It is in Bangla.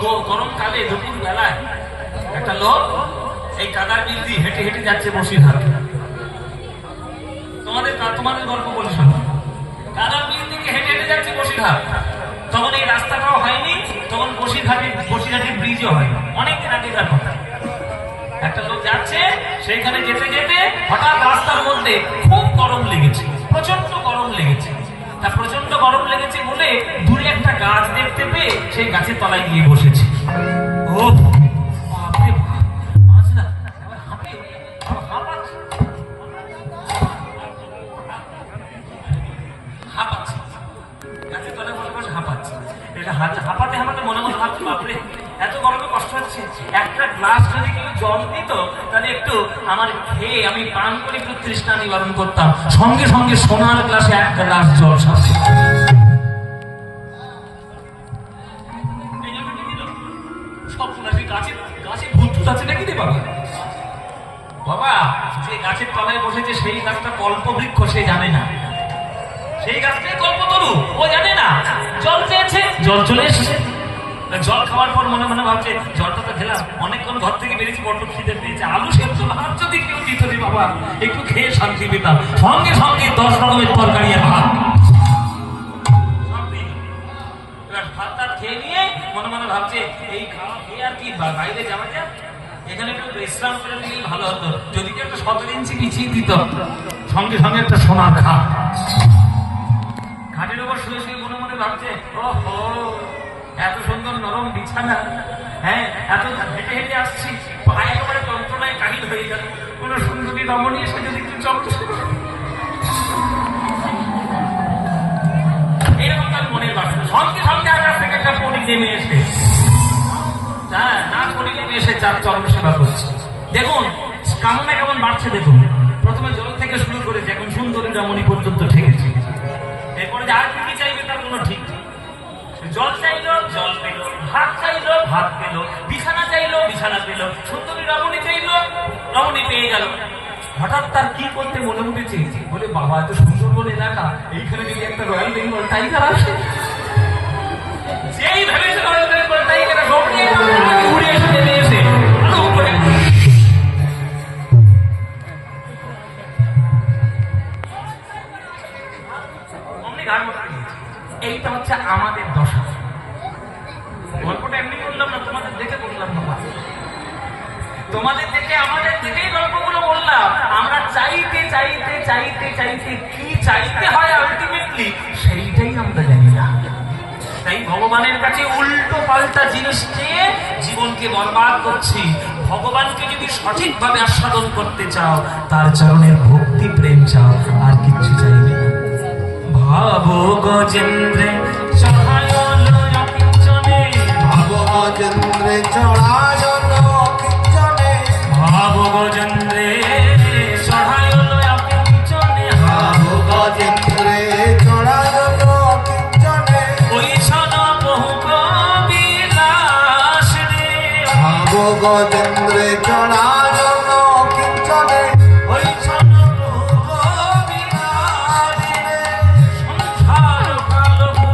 গো- গরমকালে দুপুর বেলায় একটা লোক এই কাদার বিল দিয়ে হেঁটে হেঁটে যাচ্ছে বসিরহাট। তোমাদের তোমাদের গল্প বলি শোনো। কাদার বিল থেকে হেঁটে হেঁটে যাচ্ছে বসিরহাট। তখন এই রাস্তাটাও হয়নি, তখন বসিরহাটে বসিরহাটে ব্রিজও হয়নি। অনেকদিন আগেকার কথা একটা লোক যাচ্ছে, সেইখানে যেতে যেতে হঠাৎ রাস্তার মধ্যে গরম লেগেছে বলে দূরে একটা গাছ দেখতে পেয়ে সেই গাছের তলায় গিয়ে বসেছে। ও হাঁপাতে হাঁপাতে মনে মনে ভাবছে, বাপরে। এত গরমে কষ্ট হচ্ছে। একটা গ্লাস যদি কেউ জল দিত, তাহলে একটু আমার খেয়ে আমি পান করে একটু তৃষ্ণা নিবারণ করতাম। সঙ্গে সঙ্গে সোনার গ্লাসে এক গ্লাস জল সাথে। সেই গাছটা কল্পবৃক্ষ, সে জানে না। সেই গাছটাই কল্পতরু, ও জানে না। জল চেয়েছে, জল চলে এসেছে। জল খাওয়ার পর মনে মনে ভাবছে, জলটা তো খেলাম। অনেকক্ষণ ঘর থেকে বেরিয়েছি বড্ড খিদে পেয়েছে। আলু সেদ্ধ ভাত যদি কেউ দিত বাবা, একটু খেয়ে শান্তি পেতাম। সঙ্গে সঙ্গে দশ রকমের তরকারি ভাত। খেয়ে মনে মনে ভাবছে, এই খেয়ে আর কি বাইরে যায় এখানে একটু ভালো হতো। যদি কেউ একটা ইঞ্চি সঙ্গে সঙ্গে একটা সোনার খা খাটের উপর শুয়ে শুয়ে মনে মনে ভাবছে, ওহো এত সুন্দর নরম বিছানা হ্যাঁ এত হেঁটে হেঁটে আসছি, পায়ে একেবারে যন্ত্রণায় কাহিল হয়ে গেল। কোন সুন্দরী রমণী এসে যদি একটু থেকে হ্যাঁ না এসে চার চরম করছে। দেখুন, কামনা কেমন বাড়ছে দেখুন। প্রথমে জল থেকে শুরু করেছে এখন সুন্দরী রমণী পর্যন্ত ঠেকেছে। এরপরে আর জল চাইলো, জল পেল, ভাত চাইলো, ভাত পেল, বিছানা চাইলো, বিছানা পেল, সুন্দরী রমণী চাইলো, রমণী পেয়ে গেল। হঠাৎ তার কি করতে মনে উঠেছে? বলে, বাবা, এত সুন্দরবন এলাকা, এইখানে যদি একটা রয়্যাল বেঙ্গল টাইগার আসে? যেই ভেবেছে রয়্যাল বেঙ্গল টাইগার উড়ে এসে। এইটা হচ্ছে আমাদের দশা। গল্পটা এমনি বললাম না, তোমাদের দেখে বললাম বাবা। তোমাদের দেখে আমাদের দেখেই গল্পগুলো বললাম। আমরা চাইতে চাইতে চাইতে চাইতে কি চাইতে হয় আলটিমেটলি সেইটাই আমরা জানি না। তাই ভগবানের কাছে উল্টো পাল্টা জিনিস চেয়ে জীবনকে বরবাদ করছি। ভগবানকে যদি সঠিকভাবে আস্বাদন করতে চাও, তার চরণের ভক্তি, প্রেম চাও, আর কিচ্ছু চাইবে না। ভাব গজেন্দ্রে চড়ায় লয়কিঞ্চনে ভাব অজেন্দ্রে চড়ায়ন কিঞ্চনে ভাব গজেন্দ্রে চড়ায় লয়কিঞ্চনে ভাব গজেন্দ্রে চড়ায়ন কিঞ্চনে ওই ছন বহু বিলাস রে। ভাব গজেন্দ্রে চড়ায়ন